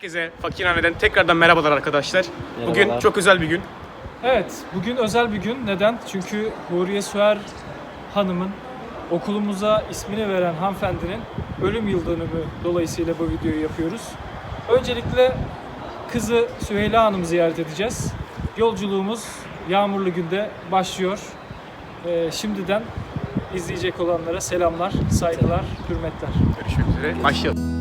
Herkese Fakirhane'den tekrardan merhabalar arkadaşlar. Bugün Merhabalar. çok özel bir gün. Evet, bugün özel bir gün. Neden? Çünkü Huriye Süer Hanım'ın okulumuza ismini veren hanımefendinin ölüm yıl dönümü dolayısıyla bu videoyu yapıyoruz. Öncelikle kızı Süheyla Hanım'ı ziyaret edeceğiz. Yolculuğumuz yağmurlu günde başlıyor. Ee, şimdiden izleyecek olanlara selamlar, saygılar, hürmetler. Görüşmek üzere. Başlayalım.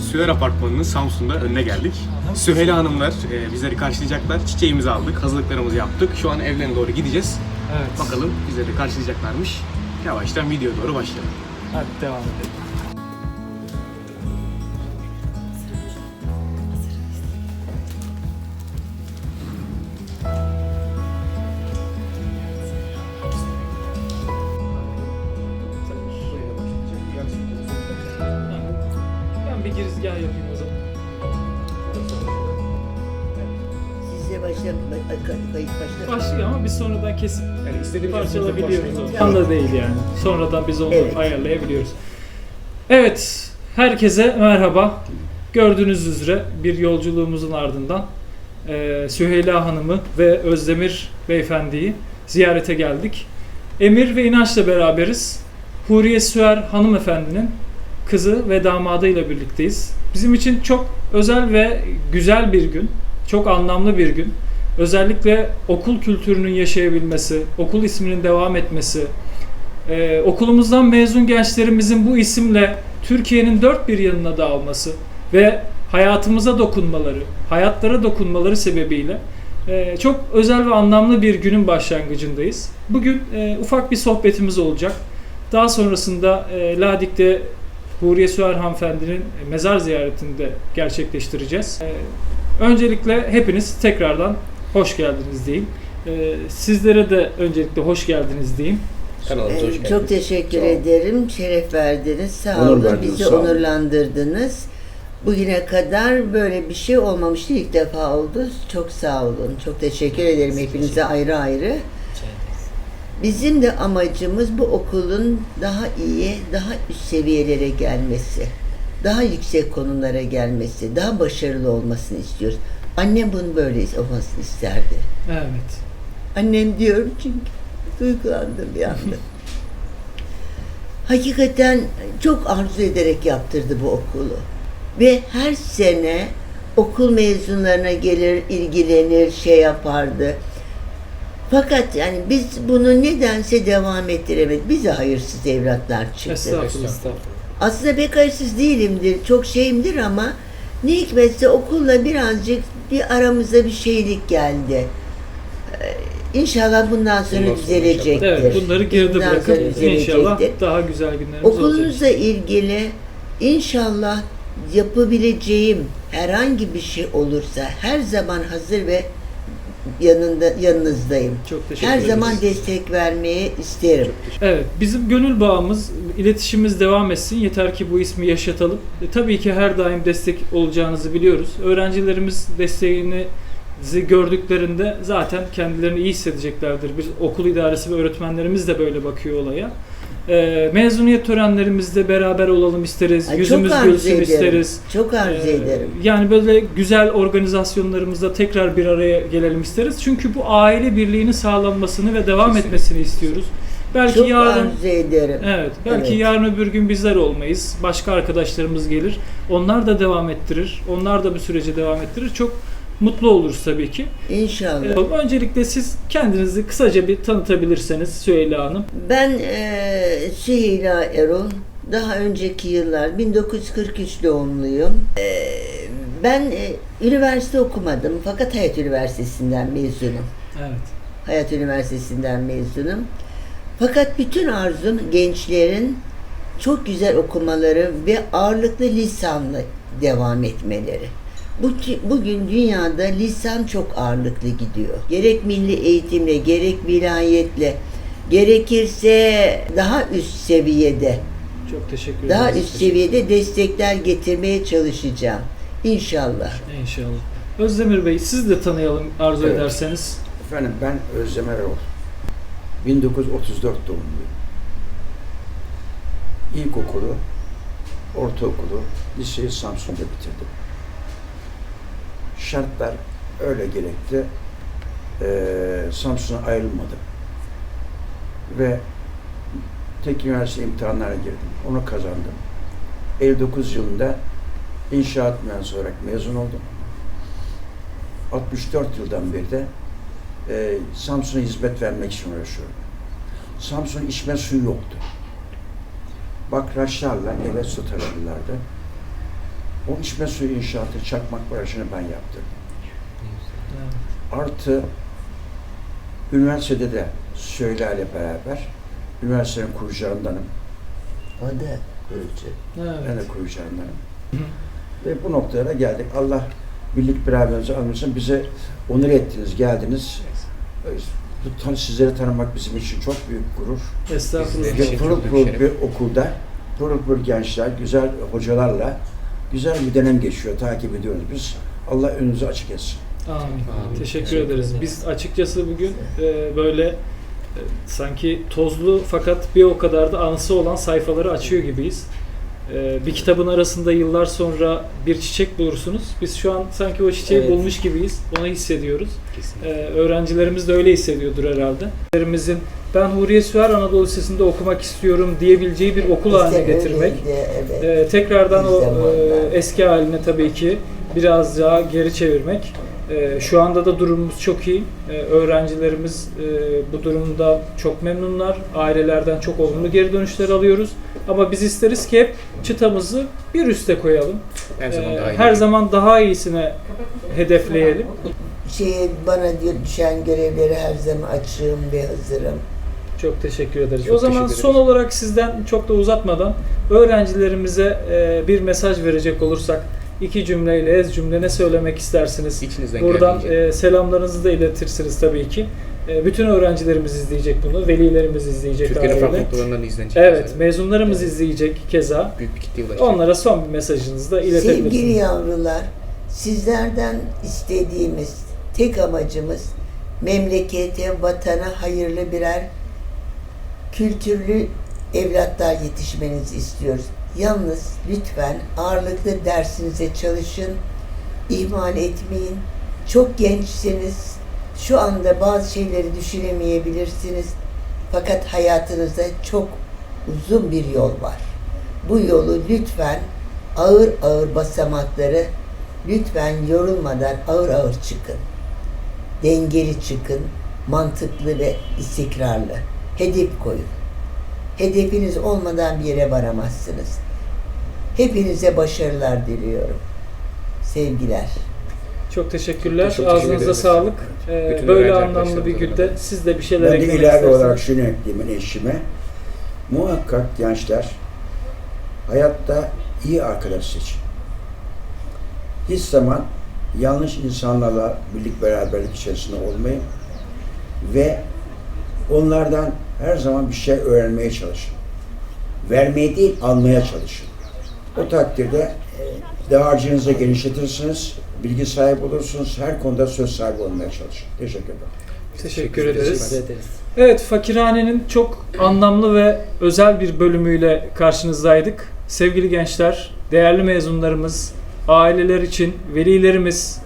Süher Apartmanı'nın Samsun'da önüne geldik. Süheyla Hanımlar e, bizleri karşılayacaklar. Çiçeğimizi aldık, hazırlıklarımızı yaptık. Şu an evlerine doğru gideceğiz. Evet. Bakalım bizleri karşılayacaklarmış. Yavaştan videoya doğru başlayalım. Hadi devam edelim. Kayıt başla. Başlıyor ama biz sonradan kesip Yani istediğimiz parçalabiliyoruz onu. Anda değil yani. Sonradan biz onu Evet. ayarlayabiliyoruz. Evet, herkese merhaba. Gördüğünüz üzere bir yolculuğumuzun ardından e, Süheyla Hanım'ı ve Özdemir Beyefendi'yi ziyarete geldik. Emir ve İnanç'la beraberiz. Huriye Süer hanımefendinin kızı ve damadıyla birlikteyiz. Bizim için çok özel ve güzel bir gün. Çok anlamlı bir gün. Özellikle okul kültürünün yaşayabilmesi, okul isminin devam etmesi, ee, okulumuzdan mezun gençlerimizin bu isimle Türkiye'nin dört bir yanına dağılması ve hayatımıza dokunmaları, hayatlara dokunmaları sebebiyle e, çok özel ve anlamlı bir günün başlangıcındayız. Bugün e, ufak bir sohbetimiz olacak. Daha sonrasında e, Ladik'te Huriye Süer hanımefendinin mezar ziyaretini de gerçekleştireceğiz. E, öncelikle hepiniz tekrardan hoş geldiniz diyeyim. E, sizlere de öncelikle hoş geldiniz diyeyim. Kanalımıza hoş Ee, geldiniz. Çok teşekkür ederim. Şeref verdiniz. Sağ Onur olun. verdiniz, Bizi sağ olun. onurlandırdınız. Bugüne kadar böyle bir şey olmamıştı. İlk defa oldu. Çok sağ olun. Çok teşekkür ederim hepinize ayrı ayrı. Bizim de amacımız bu okulun daha iyi, daha üst seviyelere gelmesi. Daha yüksek konumlara gelmesi, daha başarılı olmasını istiyoruz. Annem bunun böyle olmasını isterdi. Evet. Annem diyorum çünkü duygulandım bir anda. Hakikaten çok arzu ederek yaptırdı bu okulu. Ve her sene okul mezunlarına gelir, ilgilenir, şey yapardı. Fakat yani biz bunu nedense devam ettiremedik. Bize hayırsız evlatlar çıktı. Estağfurullah. Aslında pek hayırsız değilimdir, çok şeyimdir ama ne hikmetse okulla birazcık bir aramıza bir şeylik geldi. Ee, İnşallah bundan sonra Bundan sonra düzelecektir. Evet, bunları geride Bundan sonra bırakıp inşallah daha güzel günlerimiz olacak. Okulunuzla ilgili inşallah yapabileceğim herhangi bir şey olursa her zaman hazır ve yanında yanınızdayım. Çok teşekkür Her ederiz. zaman destek vermeyi isterim. Evet, bizim gönül bağımız, iletişimimiz devam etsin. Yeter ki bu ismi yaşatalım. E, tabii ki her daim destek olacağınızı biliyoruz. Öğrencilerimiz desteğini gördüklerinde zaten kendilerini iyi hissedeceklerdir. Biz okul idaresi ve öğretmenlerimiz de böyle bakıyor olaya. E, mezuniyet törenlerimizde beraber olalım isteriz. Ay, Yüzümüz çok gülsün ederim. isteriz. Çok arzu Ee, ederim. Yani böyle güzel organizasyonlarımızda tekrar bir araya gelelim isteriz. Çünkü bu aile birliğinin sağlanmasını ve devam etmesini istiyoruz. Belki Çok yarın arzu ederim. Evet, belki Evet. yarın öbür gün bizler olmayız. Başka arkadaşlarımız gelir. Onlar da devam ettirir. Onlar da bu süreci devam ettirir. Çok mutlu oluruz tabii ki. İnşallah. Ee, öncelikle siz kendinizi kısaca bir tanıtabilirseniz Süheyla Hanım. Ben eee Süheyla Erol. Daha önceki yıllar 1943 doğumluyum. Eee, ben eee, üniversite okumadım fakat Hayat Üniversitesi'nden mezunum. Evet. Hayat Üniversitesi'nden mezunum. Fakat bütün arzum gençlerin çok güzel okumaları ve ağırlıklı lisanla devam etmeleri. Bu, bugün dünyada lisan çok ağırlıklı gidiyor. Gerek milli eğitimle, gerek vilayetle, gerekirse daha üst seviyede Çok teşekkür Daha ederiz. üst seviyede destekler getirmeye çalışacağım. İnşallah. İnşallah. Özdemir Bey siz de tanıyalım arzu Evet. ederseniz. Efendim ben Özlem Erol. 1934 doğumluyum. İlkokulu, ortaokulu, liseyi Samsun'da bitirdim. Şartlar öyle gerekti. Ee, Samsun'a ayrılmadım. Ve tek üniversite imtihanlarına girdim. Onu kazandım. 59 yılında inşaat mühendisi olarak mezun oldum. 64 yıldan beri de e, Samsun'a hizmet vermek için uğraşıyorum. Samsun içme suyu yoktu. Bakraçlarla eve su taşırlardı. O içme suyu inşaatı Çakmak Barajı'nı ben yaptım. Artı üniversitede de Söyler'le beraber üniversitenin kurucularındanım. O da kurucu. Ben Evet. de kurucularındanım. Ve bu noktalara geldik. Allah birlik beraberliğinizi almışsın. Bize onur ettiniz, geldiniz. Bu tan- Sizleri tanımak bizim için çok büyük gurur. Estağfurullah. Pırıl pırıl bir okulda, pırıl pırıl gençler, güzel hocalarla güzel bir dönem geçiyor. Takip ediyoruz biz. Allah önünüzü açık etsin. Amin. Amin. Teşekkür ederiz. ederiz. Biz açıkçası bugün e, böyle e, sanki tozlu fakat bir o kadar da anısı olan sayfaları açıyor gibiyiz. E, bir kitabın arasında yıllar sonra bir çiçek bulursunuz. Biz şu an sanki o çiçeği Evet. bulmuş gibiyiz. Onu hissediyoruz. Kesinlikle. Ee, öğrencilerimiz de öyle hissediyordur herhalde. Öğrencilerimizin ben Huriye Süher Anadolu Lisesi'nde okumak istiyorum diyebileceği bir okul haline İşte getirmek. öyleydi, evet. Ee, tekrardan o Bir zamanlar. e, eski haline tabii ki biraz daha geri çevirmek. Ee, şu anda da durumumuz çok iyi. Ee, öğrencilerimiz e, bu durumda çok memnunlar. Ailelerden çok olumlu geri dönüşler alıyoruz. Ama biz isteriz ki hep çıtamızı bir üste koyalım. Her zaman Ee, daha iyi. her zaman daha iyisine hedefleyelim. Şeye, bana diyor, düşen görevleri her zaman açığım ve hazırım. Çok teşekkür ederiz. Çok o zaman teşekkür son ederiz. olarak sizden çok da uzatmadan öğrencilerimize e, bir mesaj verecek olursak iki cümleyle ez cümle ne söylemek istersiniz? İçinizden Buradan e, selamlarınızı da iletirsiniz tabii ki. E, bütün öğrencilerimiz izleyecek bunu, velilerimiz izleyecek Türkiye'nin farklı noktalarından izlenecek. Evet, mesela. mezunlarımız izleyecek keza. Büyük bir kitleye ulaşacak. Onlara son bir mesajınızı da Sevgili iletebilirsiniz. yavrular, sizlerden istediğimiz tek amacımız memlekete, vatana hayırlı birer kültürlü evlatlar yetişmenizi istiyoruz. Yalnız lütfen ağırlıklı dersinize çalışın, ihmal etmeyin. Çok gençsiniz, şu anda bazı şeyleri düşünemeyebilirsiniz. Fakat hayatınızda çok uzun bir yol var. Bu yolu lütfen ağır ağır basamakları lütfen yorulmadan ağır ağır çıkın. Dengeli çıkın, mantıklı ve istikrarlı. Hedef koyun. Hedefiniz olmadan bir yere varamazsınız. Hepinize başarılar diliyorum. Sevgiler. Çok teşekkürler. Çok teşekkür Ağzınıza ederiz. sağlık. E, Bütün böyle öğrenci anlamlı bir günde da. siz de bir şeyler Ben de eklemek ilave isterseniz. olarak şunu ekleyeyim eşime. Muhakkak gençler hayatta iyi arkadaş seçin. Hiç zaman yanlış insanlarla birlik beraberlik içerisinde olmayın ve onlardan her zaman bir şey öğrenmeye çalışın. Vermeye değil, almaya çalışın. O takdirde dağarcığınızı genişletirsiniz, bilgi sahibi olursunuz, her konuda söz sahibi olmaya çalışın. Teşekkür ederim. Teşekkür ederiz. Teşekkür Evet, Fakirhane'nin çok anlamlı ve özel bir bölümüyle karşınızdaydık. Sevgili gençler, değerli mezunlarımız, aileler için, velilerimiz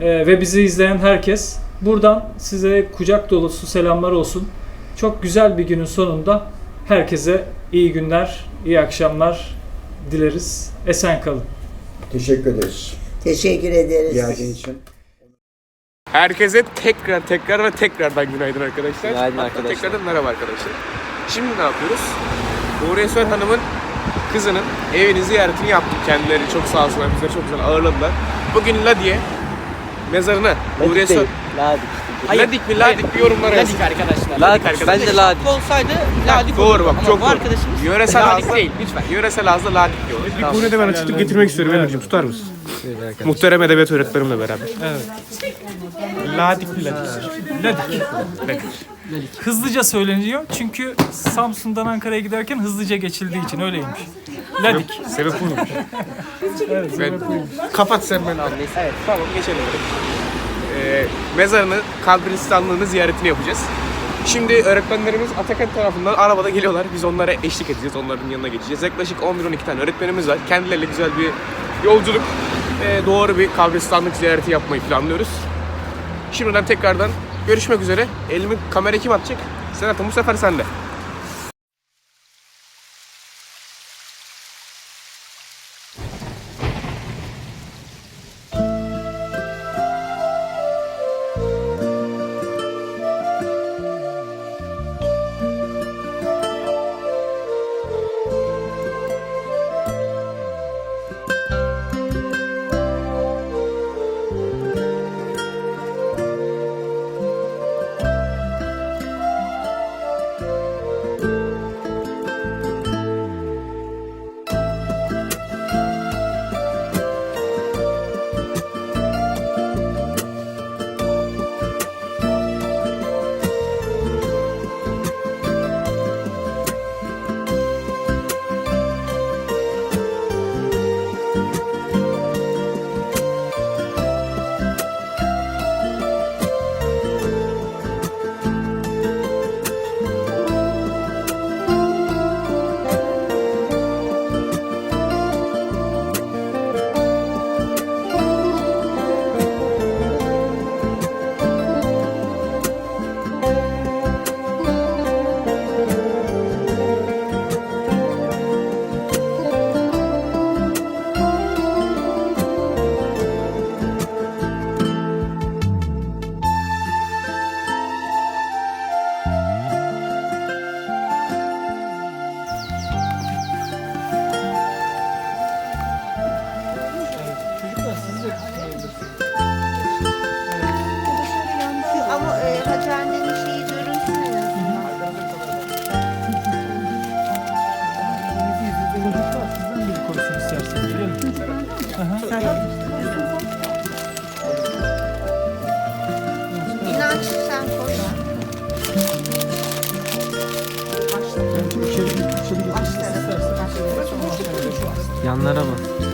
e, ve bizi izleyen herkes buradan size kucak dolusu selamlar olsun. Çok güzel bir günün sonunda herkese iyi günler, iyi akşamlar dileriz. Esen kalın. Teşekkür ederiz. Teşekkür ederiz. Geldiğiniz için. Herkese tekrar tekrar ve tekrardan günaydın arkadaşlar. Günaydın Hatta arkadaşlar. Tekrardan merhaba arkadaşlar. Şimdi ne yapıyoruz? Uğur Esmer Hanım'ın kızının evini ziyaretini yaptık. Kendileri çok sağ olsunlar bizleri çok güzel ağırladılar. Bugün Ladiye mezarına Uğur Ladik değil. Ladik. Ladik mi Ladik bir yorumlara yazın. Ladik arkadaşlar. Ladik. arkadaşlar. Bence Ladik. Olsaydı Ladik Doğru olurdu. bak Ama çok bu doğru. arkadaşımız Yöresel Ladik ağızda değil lütfen. Yöresel ağızda Ladik diyorlar. Bir konuyu da ben açıklık getirmek istiyorum Emir'cim tutar mısın? Muhterem edebiyat öğretmenimle beraber. Evet. Ladik mi ladik? Ladik. Ladik. Hızlıca söyleniyor çünkü Samsun'dan Ankara'ya giderken hızlıca geçildiği için öyleymiş. Ladik. Sebep buymuş. Evet, Ben, kapat sen beni anlayın. Evet tamam geçelim. Ee, mezarını, kabristanlığını ziyaretini yapacağız. Şimdi öğretmenlerimiz Atakan tarafından arabada geliyorlar. Biz onlara eşlik edeceğiz. Onların yanına geçeceğiz. Yaklaşık 11-12 tane öğretmenimiz var. Kendileriyle güzel bir yolculuk, e, doğru bir kabristanlık ziyareti yapmayı planlıyoruz. Şimdiden tekrardan görüşmek üzere. Elimi kamera kim atacak? Senat'ım bu sefer sende. Sen. Başla. Yanlara bak.